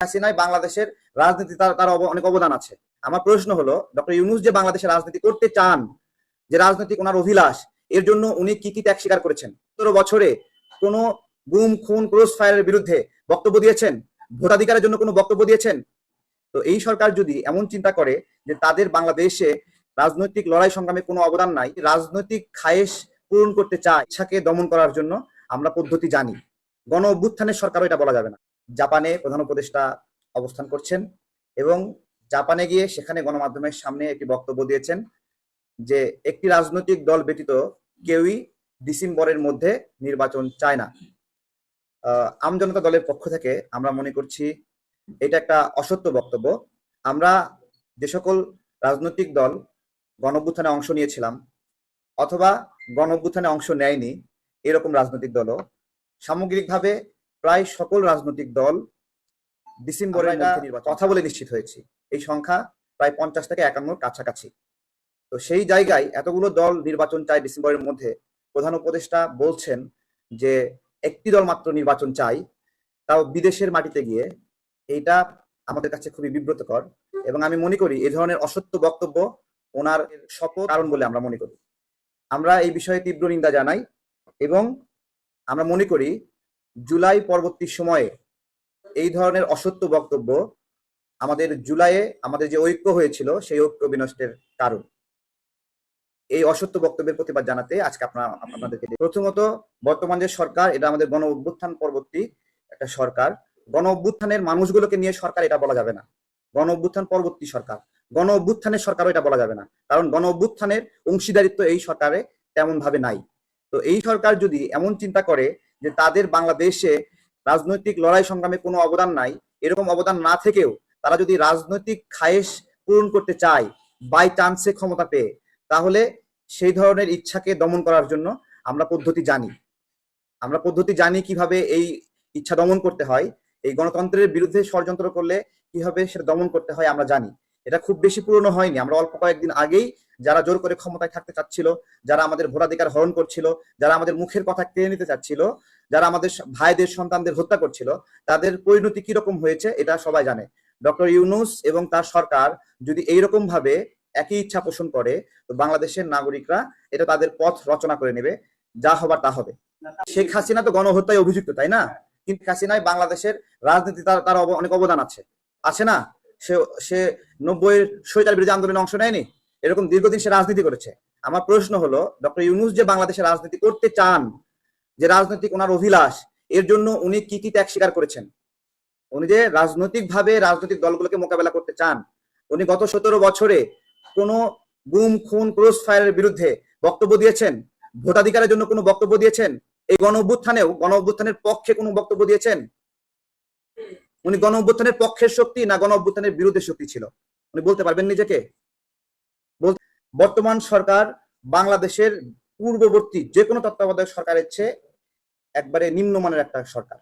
হাসিনায় বাংলাদেশের রাজনীতি তার তার অনেক অবদান আছে। আমার প্রশ্ন হলো, ডক্টর ইউনুস যে বাংলাদেশের রাজনীতি করতে চান, যে রাজনৈতিক ওনার অভিলাষ, এর জন্য উনি কি কি ত্যাগ স্বীকার করেছেন? সতেরো বছরে কোনো গুম, খুন ক্রস ফায়ারের বিরুদ্ধে বক্তব্য দিয়েছেন? ভোটাধিকারের জন্য কোনো বক্তব্য দিয়েছেন? তো এই সরকার যদি এমন চিন্তা করে যে তাদের বাংলাদেশে রাজনৈতিক লড়াই সংগ্রামে কোনো অবদান নাই, রাজনৈতিক খায়েশ পূরণ করতে চায়, ইচ্ছাকে দমন করার জন্য আমরা পদ্ধতি জানি। গণ অভ্যুত্থানের সরকারও এটা বলা যাবে না। জাপানে প্রধান উপদেষ্টা অবস্থান করছেন এবং জাপানে গিয়ে সেখানে গণমাধ্যমের সামনে একটি বক্তব্য দিয়েছেন যে একটি রাজনৈতিক দল ব্যতীত কেউই ডিসেম্বরের মধ্যে নির্বাচন চায় না। আমজনতা দলের পক্ষ থেকে আমরা মনে করছি এটা একটা অসত্য বক্তব্য। আমরা যে সকল রাজনৈতিক দল গণ অভ্যুত্থানে অংশ নিয়েছিলাম অথবা গণ অভ্যুত্থানে অংশ নেয়নি, এরকম রাজনৈতিক দলও সামগ্রিকভাবে প্রায় সকল রাজনৈতিক দল ডিসেম্বরের মধ্যে নির্বাচন কথা বলে নিশ্চিত হয়েছি। এই সংখ্যা প্রায় পঞ্চাশ থেকে একান্নর কাছাকাছি। তো সেই জায়গায় এতগুলো দল নির্বাচন চায় ডিসেম্বরের মধ্যে। প্রধান উপদেষ্টা বলছেন যে একটি দল মাত্র নির্বাচন চাই তাও বিদেশের মাটিতে গিয়ে। এইটা আমাদের কাছে খুবই বিব্রতকর এবং আমি মনে করি এই ধরনের অসত্য বক্তব্য ওনার শপথ কারণ বলে আমরা মনে করি। আমরা এই বিষয়ে তীব্র নিন্দা জানাই এবং আমরা মনে করি জুলাই পরবর্তী সময়ে এই ধরনের অসত্য বক্তব্য আমাদের জুলাইয়ে আমাদের যে ঐক্য হয়েছিল, সেই ঐক্য বিনষ্টের কারণ। এই অসত্য বক্তব্যের প্রতিবাদ জানাতে আজকে আপনার আপনাদেরকে প্রথমত, বর্তমান যে সরকার, এটা আমাদের গণ অভ্যুত্থান পরবর্তী একটা সরকার। গণ অভ্যুত্থানের মানুষগুলোকে নিয়ে সরকার এটা বলা যাবে না। গণ অভ্যুত্থান পরবর্তী সরকার। গণ অভ্যুত্থানের সরকারও এটা বলা যাবে না। কারণ গণ অভ্যুত্থানের অংশীদারিত্ব এই সরকারে তেমন ভাবে নাই। তো এই সরকার যদি এমন চিন্তা করে যে তাদের বাংলাদেশে রাজনৈতিক লড়াই সংগ্রামে কোনো অবদান নাই, এরকম অবদান না থেকেও তারা যদি রাজনৈতিক খায়েশ পূরণ করতে চায় বাই চান্সে ক্ষমতা পেয়ে, তাহলে সেই ধরনের ইচ্ছাকে দমন করার জন্য আমরা পদ্ধতি জানি। আমরা পদ্ধতি জানি কীভাবে এই ইচ্ছা দমন করতে হয়, এই গণতন্ত্রের বিরুদ্ধে ষড়যন্ত্র করলে কীভাবে সেটা দমন করতে হয় আমরা জানি। এটা খুব বেশি পুরনো হয়নি। আমরা অল্প কয়েকদিন আগেই যারা জোর করে ক্ষমতায় থাকতে চাচ্ছিল, যারা আমাদের ভোটাধিকার হরণ করছিল, যারা আমাদের মুখের কথা কেড়ে নিতে চাচ্ছিল, যারা আমাদের ভাইদের সন্তানদের হত্যা করছিল, তাদের পরিণতি কীরকম হয়েছে এটা সবাই জানে। ডক্টর ইউনুস এবং তার সরকার যদি এইরকম ভাবে একই ইচ্ছা পোষণ করে, তো বাংলাদেশের নাগরিকরা এটা তাদের পথ রচনা করে নেবে, যা হবার তা হবে। শেখ হাসিনা তো গণহত্যায় অভিযুক্ত, তাই না? কিন্তু হাসিনায় বাংলাদেশের রাজনীতি তার তার অনেক অবদান আছে। আছে না? সে সে নব্বইয়ের স্বৈরাচার বিরোধী আন্দোলনে অংশ নেয়নি? এরকম দীর্ঘদিন সে রাজনীতি করেছে। আমার প্রশ্ন হলো, ডক্টর ইউনুস যে বাংলাদেশের রাজনীতি করতে চান, যে রাজনৈতিক ওনার অভিলাষ, এর জন্য উনি কি কি ত্যাগ স্বীকার করেছেন? উনি যে রাজনৈতিক ভাবে রাজনৈতিক দলগুলোকে মোকাবেলা করতে চান, উনি গত সতেরো বছরে কোনো গুম, খুন ক্রস ফায়ারের বিরুদ্ধে বক্তব্য দিয়েছেন? ভোটাধিকারের জন্য কোনো বক্তব্য দিয়েছেন? এই গণ অভ্যুত্থানেও গণ অভ্যুত্থানের পক্ষে কোনো বক্তব্য দিয়েছেন? উনি গণ অভ্যুত্থানের পক্ষের শক্তি না গণ অভ্যুত্থানের বিরুদ্ধে শক্তি ছিল? উনি বলতে পারবেন নিজেকে? বর্তমান সরকার বাংলাদেশের পূর্ববর্তী যে কোনো তত্ত্বাবধায়ক সরকারের চেয়ে একবারে নিম্নমানের একটা সরকার।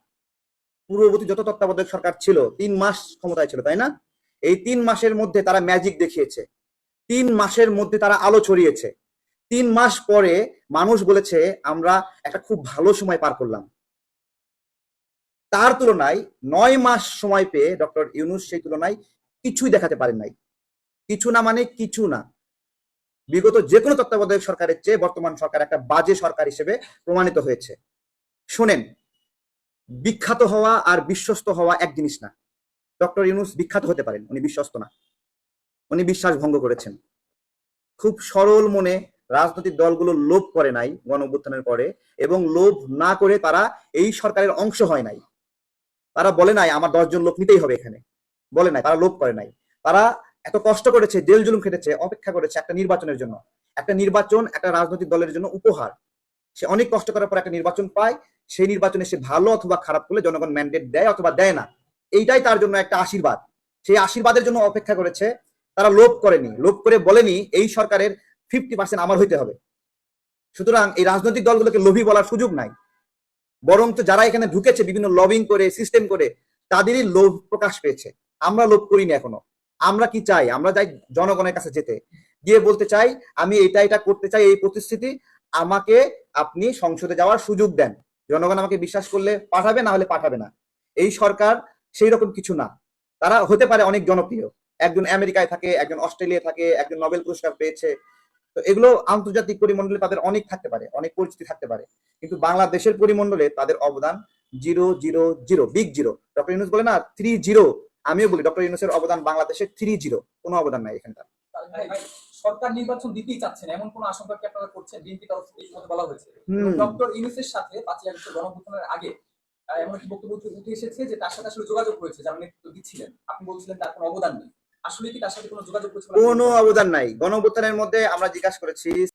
পূর্ববর্তী যত তত্ত্বাবধায়ক সরকার ছিল, তিন মাস ক্ষমতায় ছিল, তাই না? এই তিন মাসের মধ্যে তারা ম্যাজিক দেখিয়েছে। তিন মাসের মধ্যে তারা আলো ছড়িয়েছে। তিন মাস পরে মানুষ বলেছে, আমরা একটা খুব ভালো সময় পার করলাম। তার তুলনায় নয় মাস সময় পেয়ে ডক্টর ইউনুস সেই তুলনায় কিছুই দেখাতে পারেন নাই। কিছু না মানে কিছু না। বিগত যে কোনো তত্ত্বাবধায়ক সরকারের চেয়ে বর্তমান সরকার একটা বাজে সরকার হিসেবে প্রমাণিত হয়েছে। শোনেন, বিখ্যাত হওয়া আর বিশ্বস্ত হওয়া এক জিনিস না। ডক্টর ইউনুস বিখ্যাত হতে পারেন, উনি বিশ্বস্ত না। উনি বিশ্বাস ভঙ্গ করেছেন। খুব সরল মনে রাজনৈতিক দলগুলো লোভ করে নাই গণ পরে এবং লোভ না করে তারা এই সরকারের অংশ হয় নাই। তারা বলে নাই, আমার দশজন লোক নিতেই হবে এখানে। বলে নাই, তারা লোভ করে নাই। তারা এত কষ্ট করেছে, জেল জুলুম খেটেছে, অপেক্ষা করেছে একটা নির্বাচনের জন্য। একটা নির্বাচন একটা রাজনৈতিক দলের জন্য উপহার। সে অনেক কষ্ট করার পর একটা নির্বাচন পায়, সেই নির্বাচনে সে ভালো অথবা খারাপ করলে জনগণ ম্যান্ডেট দেয় অথবা দেয় না। এইটাই তার জন্য একটা আশীর্বাদ। সেই আশীর্বাদের জন্য অপেক্ষা করেছে, তারা লোভ করেনি। লোভ করে বলেনি, এই সরকারের ফিফটি পার্সেন্ট আমার হইতে হবে। সুতরাং এই রাজনৈতিক দলগুলোকে লোভী বলার সুযোগ নাই। বরং তো যারা এখানে ঢুকেছে, বিভিন্ন লবিং করে সিস্টেম করে, তাদেরই লোভ প্রকাশ পেয়েছে। আমরা লোভ করিনি এখনও। আমরা কি চাই? আমরা চাই জনগণের কাছে যেতে। গিয়ে বলতে চাই, আমি এটা এটা করতে চাই, এই প্রতিশ্রুতি, আমাকে আপনি সংসদে যাওয়ার সুযোগ দেন। জনগণ আমাকে বিশ্বাস করলে পাঠাবে, না হলে পাঠাবে না। এই সরকার সেই রকম কিছু না। তারা হতে পারে অনেক জনপ্রিয়। একজন আমেরিকায় থাকে, একজন অস্ট্রেলিয়ায় থাকে, একজন নোবেল পুরস্কার পেয়েছে। তো এগুলো আন্তর্জাতিক পরিমণ্ডলে তাদের অনেক থাকতে পারে অনেক পরিচিতি থাকতে পারে। কিন্তু বাংলাদেশের পরিমণ্ডলে তাদের অবদান zero zero zero big zero. Doctor Yunus বলে না থ্রি জিরো। আমিও বলি ডক্টর ইউনুসের অবদান বাংলাদেশের থ্রি জিরো কোনো অবদান নাই এখানকার। সরকার নির্বাচন দিতেই চাচ্ছেন এমন কোন আশঙ্কা কি আপনারা করছেন? বিএনপি তরফ থেকে এই বলা হয়েছে। ডক্টর ইউনুসের সাথে পাঁচই আগস্টের গণভোটনের আগে এমন একটি বক্তব্য উঠে এসেছে যে তার সাথে আসলে যোগাযোগ হয়েছে যারা নেতৃত্ব দিচ্ছিলেন। আপনি বলছিলেন তার কোনো অবদান নেই। কোনো অবদান নাই। গণঅভ্যুত্থানের মধ্যে আমরা জিজ্ঞাসা করেছি